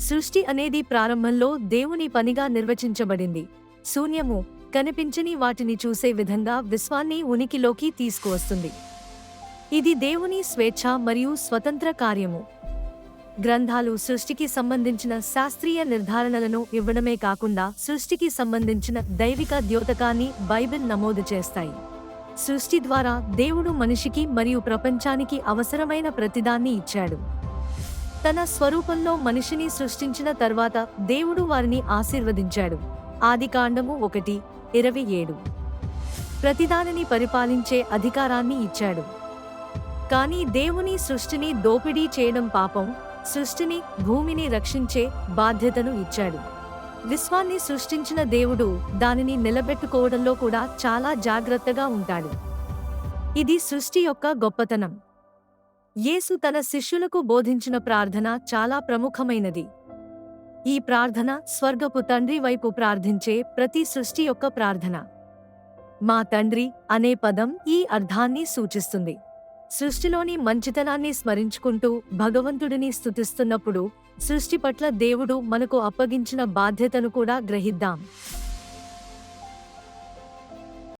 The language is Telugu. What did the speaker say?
సృష్టి అనేది ప్రారంభంలో దేవుని పనిగా నిర్వచించబడింది. శూన్యము కనిపించని వాటిని చూసే విధంగా విశ్వాన్ని ఉనికిలోకి తీసుకువస్తుంది. ఇది దేవుని స్వేచ్ఛ మరియు స్వతంత్ర కార్యము. గ్రంథాలు సృష్టికి సంబంధించిన శాస్త్రీయ నిర్ధారణలను ఇవ్వడమే కాకుండా సృష్టికి సంబంధించిన దైవిక ద్యోతకాన్ని బైబిల్ నమోదు చేస్తాయి. సృష్టి ద్వారా దేవుడు మనిషికి మరియు ప్రపంచానికి అవసరమైన ప్రతిదాన్ని ఇచ్చాడు. తన స్వరూపంలో మనిషిని సృష్టించిన తర్వాత దేవుడు వారిని ఆశీర్వదించాడు. ఆదికాండము ఒకటి ఇరవై ఏడు. ప్రతిదానిని పరిపాలించే అధికారాన్ని ఇచ్చాడు. కానీ దేవుని సృష్టిని దోపిడీ చేయడం పాపం సృష్టిని భూమిని రక్షించే బాధ్యతను ఇచ్చాడు. విశ్వాన్ని సృష్టించిన దేవుడు దానిని నిలబెట్టుకోవడంలో కూడా చాలా జాగ్రత్తగా ఉంటాడు. ఇది సృష్టి యొక్క గొప్పతనం. యేసు తన శిష్యులకు బోధించిన ప్రార్థన చాలా ప్రముఖమైనది. ఈ ప్రార్థన స్వర్గపు తండ్రి వైపు ప్రార్థించే ప్రతి సృష్టి యొక్క ప్రార్థన. మా తండ్రి అనే పదం ఈ అర్థాన్ని సూచిస్తుంది. సృష్టిలోని మంచితనాన్ని స్మరించుకుంటూ భగవంతుడిని స్థుతిస్తున్నప్పుడు సృష్టి పట్ల దేవుడు మనకు అప్పగించిన బాధ్యతను కూడా గ్రహిద్దాం.